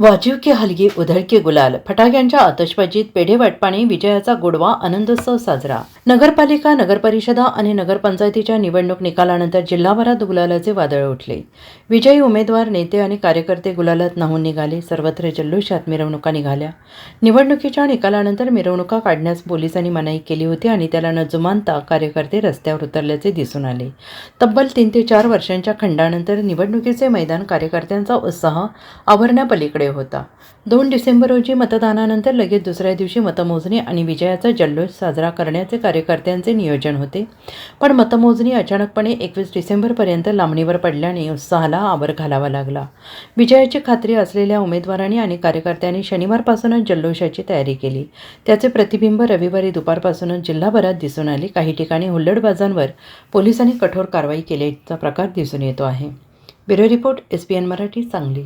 वाजीव की हलगी उधळ की गुलाल. फटाक्यांच्या आतषबाजीत पेढे वाटपाने विजयाचा गोडवा आनंदोत्सव साजरा. नगरपालिका नगरपरिषदा आणि नगरपंचायतीच्या निवडणूक निकालानंतर जिल्हाभरात गुलालाचे वादळ उठले. विजयी उमेदवार नेते आणि कार्यकर्ते गुलालात न्हावून निघाले. सर्वत्र जल्लोषात मिरवणुका निघाल्या. निवडणुकीच्या निकालानंतर मिरवणुका काढण्यास पोलिसांनी मनाई केली होती आणि त्याला न जुमानता कार्यकर्ते रस्त्यावर उतरल्याचे दिसून आले. तब्बल तीन ते चार वर्षांच्या खंडानंतर निवडणुकीचे मैदान कार्यकर्त्यांचा उत्साह आवरण्यापलीकडे होता. दोन डिसेंबर रोजी मतदानानंतर लगेच दुसऱ्या दिवशी मतमोजणी आणि विजयाचा जल्लोष साजरा करण्याचे कार्यकर्त्यांचे नियोजन होते. पण मतमोजणी अचानकपणे एकवीस डिसेंबरपर्यंत लांबणीवर पडल्याने उत्साहाला आवर घालावा लागला. विजयाची खात्री असलेल्या उमेदवारांनी आणि कार्यकर्त्यांनी शनिवारपासूनच जल्लोषाची तयारी केली. त्याचे प्रतिबिंब रविवारी दुपारपासूनच जिल्हाभरात दिसून आले. काही ठिकाणी हुल्लडबाजांवर पोलिसांनी कठोर कारवाई केल्याचा प्रकार दिसून येतो आहे. Bureau report S P N Marathi Sangli.